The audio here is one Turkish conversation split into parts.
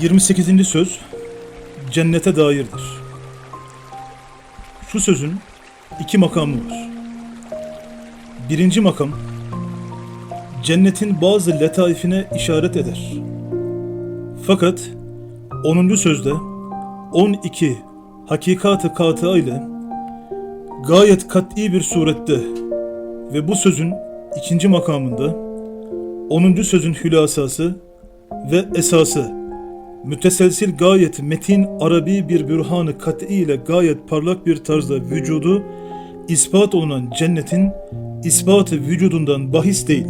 28. söz cennete dairdir. Şu sözün iki makamı var. Birinci makam cennetin bazı letaifine işaret eder. Fakat 10. sözde 12 hakikatı katıa ile gayet kat'i bir surette ve bu sözün ikinci makamında 10. sözün hülasası ve esası müteselsil gayet metin Arabi bir bürhanı kat'i ile gayet parlak bir tarzda vücudu ispat olunan cennetin ispatı vücudundan bahis değil.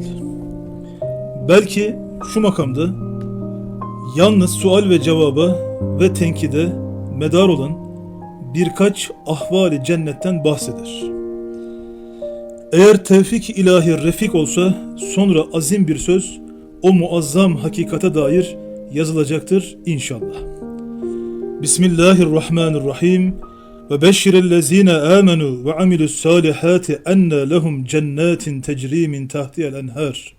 Belki şu makamda yalnız sual ve cevaba ve tenkide medar olan birkaç ahvali cennetten bahseder. Eğer tevfik ilahi refik olsa sonra azim bir söz o muazzam hakikate dair yazılacaktır inşallah. Bismillahirrahmanirrahim ve beşşirellezine amenu ve amilus salihati enne lehum cennetin tecri min tahtiyel enhar.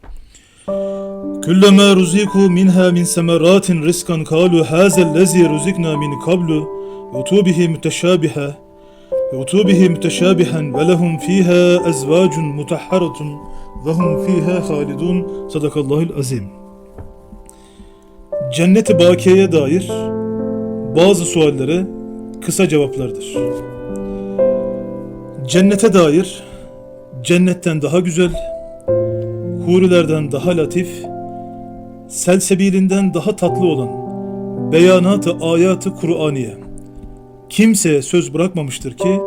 Kullama ruziku minha min semeratin rizkan kalu hazellezi ruzikna min kablu yutubihi müteşabiha yutubihi müteşabihan ve lehum fiha ezvacun mutahharatun ve hum fiha halidun sadakallahul azim. Cennet-i Bakiye'ye dair bazı suallere kısa cevaplardır. Cennete dair cennetten daha güzel, hurilerden daha latif, selsebilinden daha tatlı olan beyanatı ayatı Kur'aniye kimseye söz bırakmamıştır ki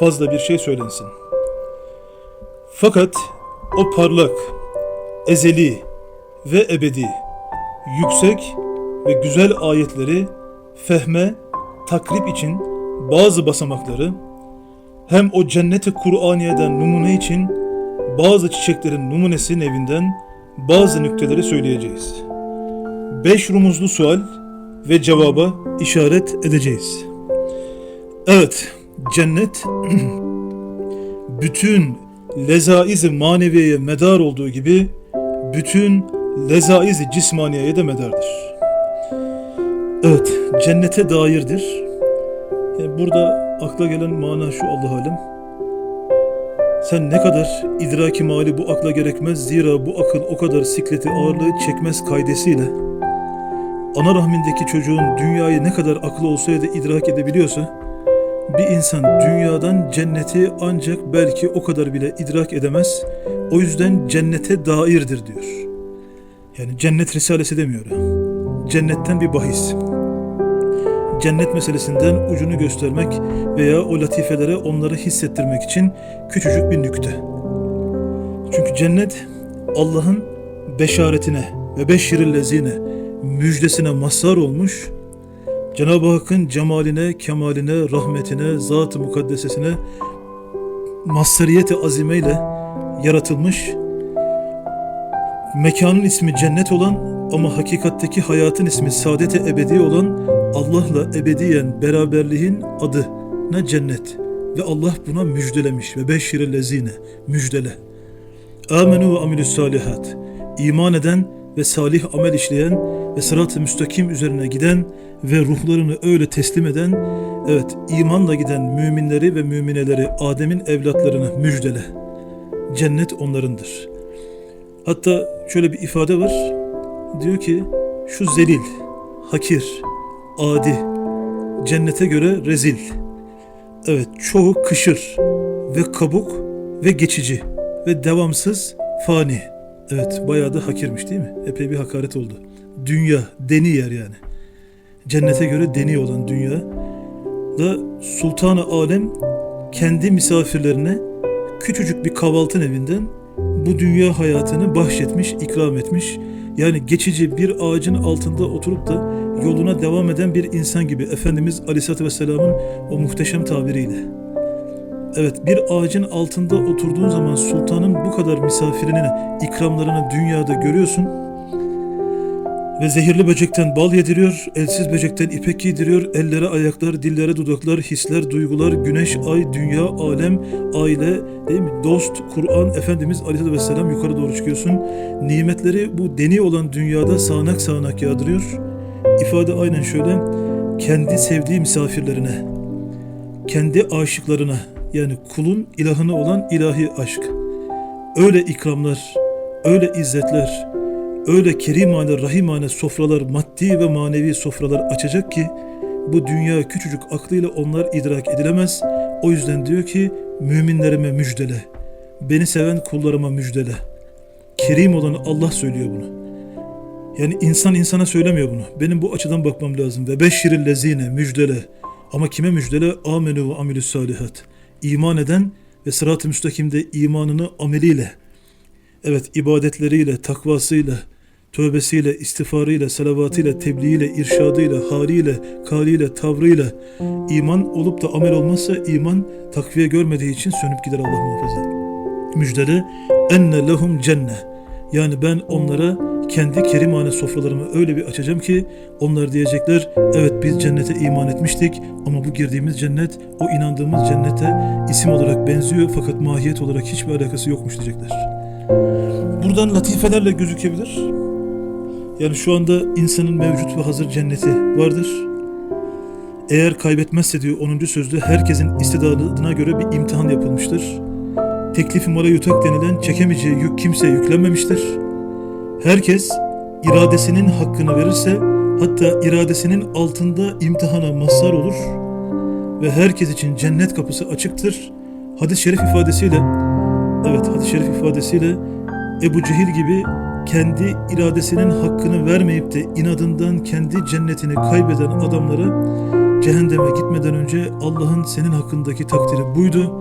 fazla bir şey söylensin. Fakat o parlak, ezeli ve ebedi, yüksek ve güzel ayetleri fehme, takrip için bazı basamakları hem o cenneti Kur'aniye'den numune için bazı çiçeklerin numunesi nevinden bazı nükteleri söyleyeceğiz. Beş rumuzlu sual ve cevaba işaret edeceğiz. Evet, cennet bütün lezaiz-i maneviyeye medar olduğu gibi bütün lezaiz-i cismaniyeye de medardır. Evet, cennete dairdir. Yani burada akla gelen mana şu Allah alem. Sen ne kadar idraki mali bu akla gerekmez zira bu akıl o kadar sikleti ağırlığı çekmez kaydesiyle ana rahmindeki çocuğun dünyayı ne kadar aklı olsaydı idrak edebiliyorsa bir insan dünyadan cenneti ancak belki o kadar bile idrak edemez. O yüzden cennete dairdir diyor. Yani cennet risalesi demiyor. Cennetten bir bahis. Cennet meselesinden ucunu göstermek veya o latifelere onları hissettirmek için küçücük bir nükte. Çünkü cennet Allah'ın beşaretine ve beşşirillezine müjdesine mazhar olmuş Cenab-ı Hakk'ın cemaline, kemaline, rahmetine, zat-ı mukaddesesine mazhariyeti azimeyle yaratılmış mekanın ismi cennet olan ama hakikatteki hayatın ismi saadet-i ebedi olan Allah'la ebediyen beraberliğin adı ne cennet ve Allah buna müjdelemiş ve beşşirellezine müjdele. Amenu ve amilus salihat. İman eden ve salih amel işleyen ve sırat-ı müstakim üzerine giden ve ruhlarını öyle teslim eden, evet imanla giden müminleri ve mümineleri Adem'in evlatlarını müjdele. Cennet onlarındır. Hatta şöyle bir ifade var. Diyor ki şu zelil, hakir, adi, cennete göre rezil. Evet çoğu kışır ve kabuk ve geçici ve devamsız fani. Evet bayağı da hakirmiş değil mi? Epey bir hakaret oldu. Dünya, deni yer yani. Cennete göre deni olan dünya da Sultan-ı Alem kendi misafirlerine küçücük bir kahvaltı evinden bu dünya hayatını bahşetmiş, ikram etmiş. Yani geçici bir ağacın altında oturup da yoluna devam eden bir insan gibi Efendimiz Aleyhisselatü Vesselam'ın o muhteşem tabiriyle. Evet bir ağacın altında oturduğun zaman sultanın bu kadar misafirinin ikramlarını dünyada görüyorsun. Ve zehirli böcekten bal yediriyor, elsiz böcekten ipek giydiriyor, ellere ayaklar, dillere dudaklar, hisler, duygular, güneş, ay, dünya, alem, aile, değil mi? Dost, Kur'an, Efendimiz Aleyhisselatü Vesselam yukarı doğru çıkıyorsun. Nimetleri bu deni olan dünyada sağanak sağanak yağdırıyor. İfade aynen şöyle. Kendi sevdiği misafirlerine, kendi aşıklarına yani kulun ilahına olan ilahi aşk. Öyle ikramlar, öyle izzetler, öyle kerimane, rahimane sofralar, maddi ve manevi sofralar açacak ki bu dünya küçücük aklıyla onlar idrak edilemez. O yüzden diyor ki müminlerime müjdele, beni seven kullarıma müjdele. Kerim olan Allah söylüyor bunu. Yani insan insana söylemiyor bunu. Benim bu açıdan bakmam lazım. Ve beşşiril lezine müjdele. Ama kime müjdele? Amenu ve amilü salihat. İman eden ve sırat-ı müstakimde imanını ameliyle, evet ibadetleriyle, takvasıyla, tövbesiyle, istiğfarıyla, salavatıyla, tebliğiyle, irşadıyla, haliyle, kaliyle, tavrıyla iman olup da amel olmazsa iman takviye görmediği için sönüp gider Allah muhafaza. Müjdele enne lehum cenne. Yani ben onlara kendi kerimane sofralarımı öyle bir açacağım ki onlar diyecekler evet biz cennete iman etmiştik ama bu girdiğimiz cennet o inandığımız cennete isim olarak benziyor fakat mahiyet olarak hiçbir alakası yokmuş diyecekler. Buradan latifelerle gözükebilir. Yani şu anda insanın mevcut ve hazır cenneti vardır. Eğer kaybetmezse diyor 10. sözde herkesin istidadına göre bir imtihan yapılmıştır. Teklifi mala yutak denilen çekemeyeceği yük kimseye yüklenmemiştir. Herkes iradesinin hakkını verirse hatta iradesinin altında imtihana mazhar olur ve herkes için cennet kapısı açıktır. Hadis-i şerif ifadesiyle evet hadis-i şerif ifadesiyle Ebu Cehil gibi kendi iradesinin hakkını vermeyip de inadından kendi cennetini kaybeden adamlara cehenneme gitmeden önce Allah'ın senin hakkındaki takdiri buydu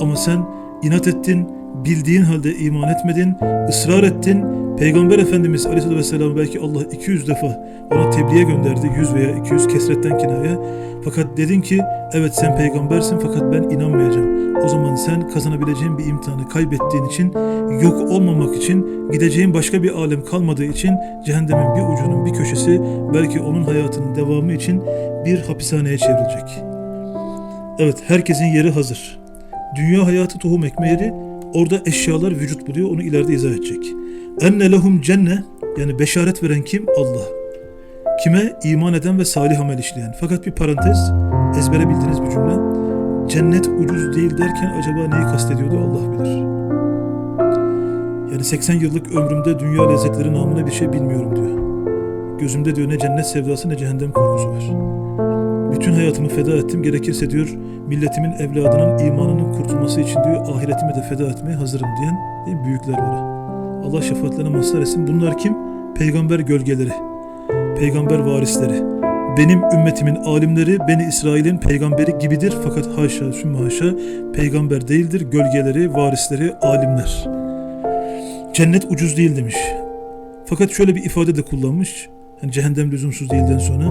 ama sen inat ettin, bildiğin halde iman etmedin, ısrar ettin. Peygamber Efendimiz Aleyhisselatü Vesselam belki Allah 200 defa ona tebliğe gönderdi. 100 veya 200 kesretten kinaya. Fakat dedin ki evet sen peygambersin fakat ben inanmayacağım. O zaman sen kazanabileceğin bir imtihanı kaybettiğin için yok olmamak için gideceğin başka bir alem kalmadığı için cehennemin bir ucunun bir köşesi belki onun hayatının devamı için bir hapishaneye çevrilecek. Evet herkesin yeri hazır. Dünya hayatı tohum ekme. Orada eşyalar vücut buluyor. Onu ileride izah edecek. Enne lehum cenne yani beşaret veren kim? Allah. Kime? İman eden ve salih amel işleyen. Fakat bir parantez ezbere bildiğiniz bir cümle. Cennet ucuz değil derken acaba neyi kastediyordu Allah bilir. Yani 80 yıllık ömrümde dünya lezzetleri namına bir şey bilmiyorum diyor. Gözümde diyor ne cennet sevdası ne cehennem korkusu var. Bütün hayatımı feda ettim. Gerekirse diyor milletimin evladının imanının kurtulması için diyor ahiretimi de feda etmeye hazırım diyen değil büyükler var. Allah şefaatlerine mazhar etsin. Bunlar kim? Peygamber gölgeleri. Peygamber varisleri. Benim ümmetimin alimleri Beni İsrail'in peygamberi gibidir fakat haşa sümme haşa peygamber değildir. Gölgeleri, varisleri, alimler. Cennet ucuz değil demiş. Fakat şöyle bir ifade de kullanmış. Yani cehennem lüzumsuz değilden sonra.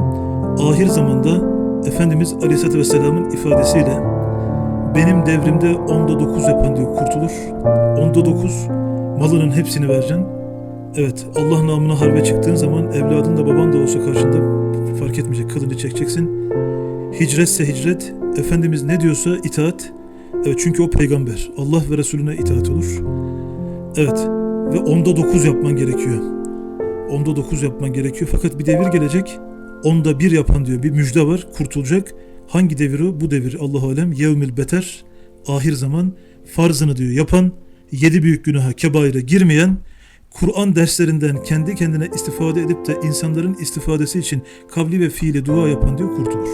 Ahir zamanda Efendimiz Aleyhisselatü Vesselam'ın ifadesiyle benim devrimde onda dokuz yapan diyor kurtulur. Onda dokuz malının hepsini vereceksin. Evet Allah namına harbe çıktığın zaman evladın da baban da olsa karşında fark etmeyecek kılını çekeceksin. Hicretse hicret, Efendimiz ne diyorsa itaat. Evet çünkü o peygamber. Allah ve Resulüne itaat olur. Evet ve onda dokuz yapman gerekiyor. Onda dokuz yapman gerekiyor. Fakat bir devir gelecek. Onda bir yapan diyor bir müjde var kurtulacak. Hangi devir o? Bu devir Allah alem yevmil beter ahir zaman farzını diyor yapan yedi büyük günaha kebaire girmeyen Kur'an derslerinden kendi kendine istifade edip de insanların istifadesi için kavli ve fiili dua yapan diyor kurtulur.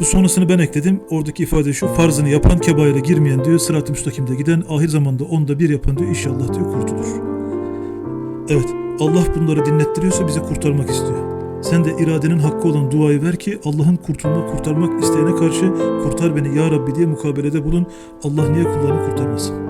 Bu sonrasını ben ekledim. Oradaki ifade şu. Farzını yapan kebaire girmeyen diyor. Sırat-ı müstakimde giden ahir zamanda onda bir yapan diyor. inşallah diyor kurtulur. Evet Allah bunları dinlettiriyorsa bizi kurtarmak istiyor. Sen de iradenin hakkı olan duayı ver ki Allah'ın kurtulma kurtarmak isteyene karşı kurtar beni ya Rabbi diye mukabelede bulun. Allah niye kullarını kurtarmasın?